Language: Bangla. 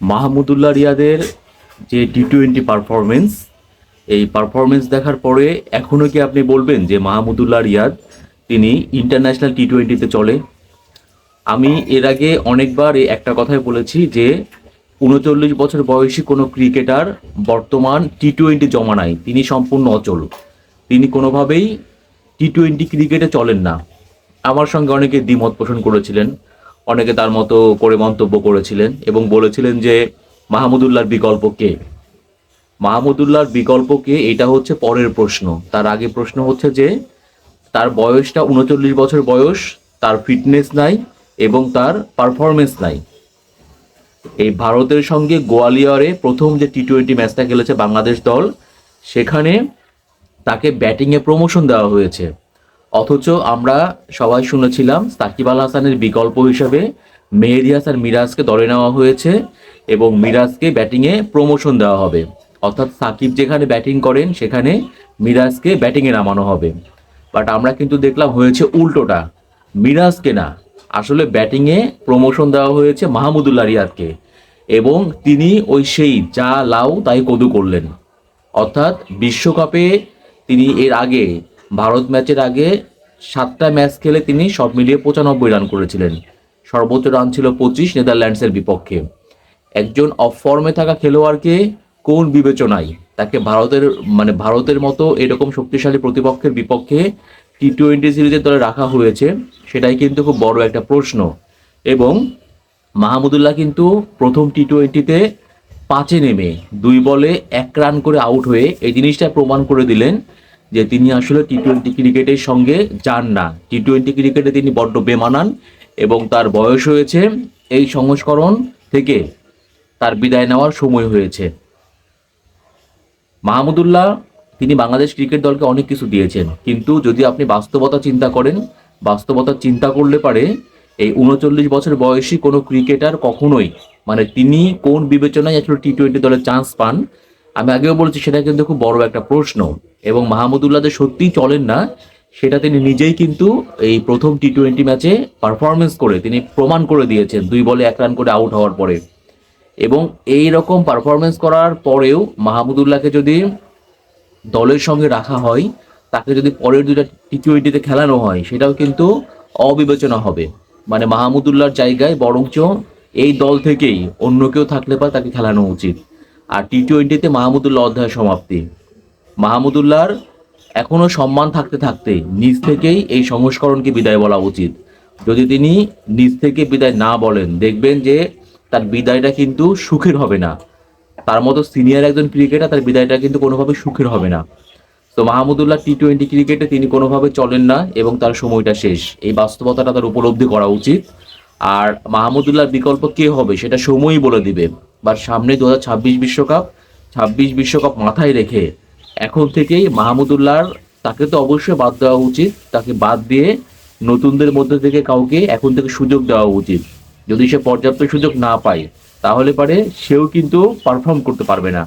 মাহমুদুল্লাহ রিয়াদের যে টি টোয়েন্টি পারফরমেন্স এই পারফরমেন্স দেখার পরে এখনও কি আপনি বলবেন যে মাহমুদুল্লাহ রিয়াদ তিনি ইন্টারন্যাশনাল টি টোয়েন্টিতে চলে? আমি এর আগে অনেকবার একটা কথাই বলেছি যে উনচল্লিশ বছর বয়সী কোনো ক্রিকেটার বর্তমান টি টোয়েন্টি জমানায় তিনি সম্পূর্ণ অচল। তিনি কোনোভাবেই টি টোয়েন্টি ক্রিকেটে চলেন না। আমার সঙ্গে অনেকে দ্বিমত পোষণ করেছিলেন। অনেকে তার মতো করে মন্তব্য করেছিলেন এবং বলেছিলেন যে মাহমুদুল্লাহর বিকল্প কে? মাহমুদুল্লাহর বিকল্প কে? এটা হচ্ছে পরের প্রশ্ন। তার আগে প্রশ্ন হচ্ছে যে তার বয়সটা উনচল্লিশ বছর বয়স, তার ফিটনেস নাই এবং তার পারফরমেন্স নাই। এই ভারতের সঙ্গে গোয়ালিয়রে প্রথম যে টি টোয়েন্টি ম্যাচটা খেলেছে বাংলাদেশ দল, সেখানে তাকে ব্যাটিংয়ে প্রমোশন দেওয়া হয়েছে। অথচ আমরা সবাই শুনেছিলাম সাকিব আল হাসানের বিকল্প হিসেবে মেহেদি হাসান মিরাজকে দলে নেওয়া হয়েছে এবং মিরাজকে ব্যাটিংয়ে প্রমোশন দেওয়া হবে। অর্থাৎ সাকিব যেখানে ব্যাটিং করেন, সেখানে মিরাজকে ব্যাটিংয়ে নামানো হবে। বাট আমরা কিন্তু দেখলাম হয়েছে উল্টোটা। মিরাজকে না, আসলে ব্যাটিংয়ে প্রমোশন দেওয়া হয়েছে মাহমুদুল্লাহ রিয়াদকে। এবং তিনি ওই সেই যা লাউ তাই কদু করলেন। অর্থাৎ বিশ্বকাপে তিনি এর আগে ভারত ম্যাচের আগে সাতটা ম্যাচ খেলে তিনি সব মিলিয়ে পঁচানব্বই রান করেছিলেন। সর্বোচ্চ রান ছিল পঁচিশ নেদারল্যান্ডসের বিপক্ষে। একজন অফ ফর্মে থাকা খেলোয়াড়কে কোন বিবেচনায়? তাকে ভারতের মানে ভারতের মতো এরকম শক্তিশালী প্রতিপক্ষের বিপক্ষে টি টোয়েন্টি সিরিজের দলে রাখা হয়েছে, সেটাই কিন্তু খুব বড় একটা প্রশ্ন। এবং মাহমুদুল্লাহ কিন্তু প্রথম টি টোয়েন্টিতে পাঁচে নেমে দুই বলে এক রান করে আউট হয়ে এই জিনিসটা প্রমাণ করে দিলেন যে তিনি আসলে টি টোয়েন্টি ক্রিকেটের সঙ্গে যান না। টি টোয়েন্টি ক্রিকেটে তিনি বড্ড বেমানান এবং তার বয়স হয়েছে এই সংস্করণ থেকে তার বিদায় নেওয়ার সময় হয়েছে। মাহমুদুল্লাহ তিনি বাংলাদেশ ক্রিকেট দলকে অনেক কিছু দিয়েছেন। কিন্তু যদি আপনি বাস্তবতা চিন্তা করেন, বাস্তবতা চিন্তা করলে পারে এই উনচল্লিশ বছর বয়সী কোনো ক্রিকেটার কখনোই মানে তিনি কোন বিবেচনায় আসলে টি টোয়েন্টি দলের চান্স পান আমি আগেও বলেছি, সেটা কিন্তু খুব বড় একটা প্রশ্ন। এবং মাহমুদুল্লাহ সত্যিই চলেন না, সেটা তিনি নিজেই কিন্তু এই প্রথম টি টোয়েন্টি ম্যাচে পারফরমেন্স করে তিনি প্রমাণ করে দিয়েছেন, দুই বলে এক রান করে আউট হওয়ার পরে। এবং এই রকম পারফরমেন্স করার পরেও মাহমুদুল্লাহকে যদি দলের সঙ্গে রাখা হয়, তাকে যদি পরের দুইটা টি টোয়েন্টিতে খেলানো হয়, সেটাও কিন্তু অবিবেচনা হবে। মানে মাহমুদুল্লাহর জায়গায় বরঞ্চ এই দল থেকেই অন্য কেউ থাকলে পর তাকে খেলানো উচিত। আর টি টোয়েন্টিতে মাহমুদুল্লাহ অধ্যায় সমাপ্তি। মাহমুদুল্লাহর এখনও সম্মান থাকতে থাকতে নিজ থেকেই এই সংস্করণকে বিদায় বলা উচিত। যদি তিনি নিজ থেকে বিদায় না বলেন, দেখবেন যে তার বিদায়টা কিন্তু সুখের হবে না। তার মতো সিনিয়র একজন ক্রিকেটার তার বিদায়টা কিন্তু কোনোভাবে সুখের হবে না। তো মাহমুদুল্লাহ টি টোয়েন্টি ক্রিকেটে তিনি কোনোভাবে চলেন না এবং তার সময়টা শেষ। এই বাস্তবতাটা তার উপলব্ধি করা উচিত। আর মাহমুদুল্লাহর বিকল্প কে হবে সেটা সময়ই বলে দিবে। বা সামনে দু বিশ্বকাপ, ছাব্বিশ বিশ্বকাপ মাথায় রেখে এখন থেকেই মাহমুদুল্লাহর, তাকে তো অবশ্যই বাদ দেওয়া উচিত, তাকে বাদ দিয়ে নতুনদের মধ্যে থেকে কাউকে এখন থেকে সুযোগ দেওয়া উচিত। যদি সে পর্যাপ্ত সুযোগ না পায়, তাহলে পারে সেও কিন্তু পারফর্ম করতে পারবে না।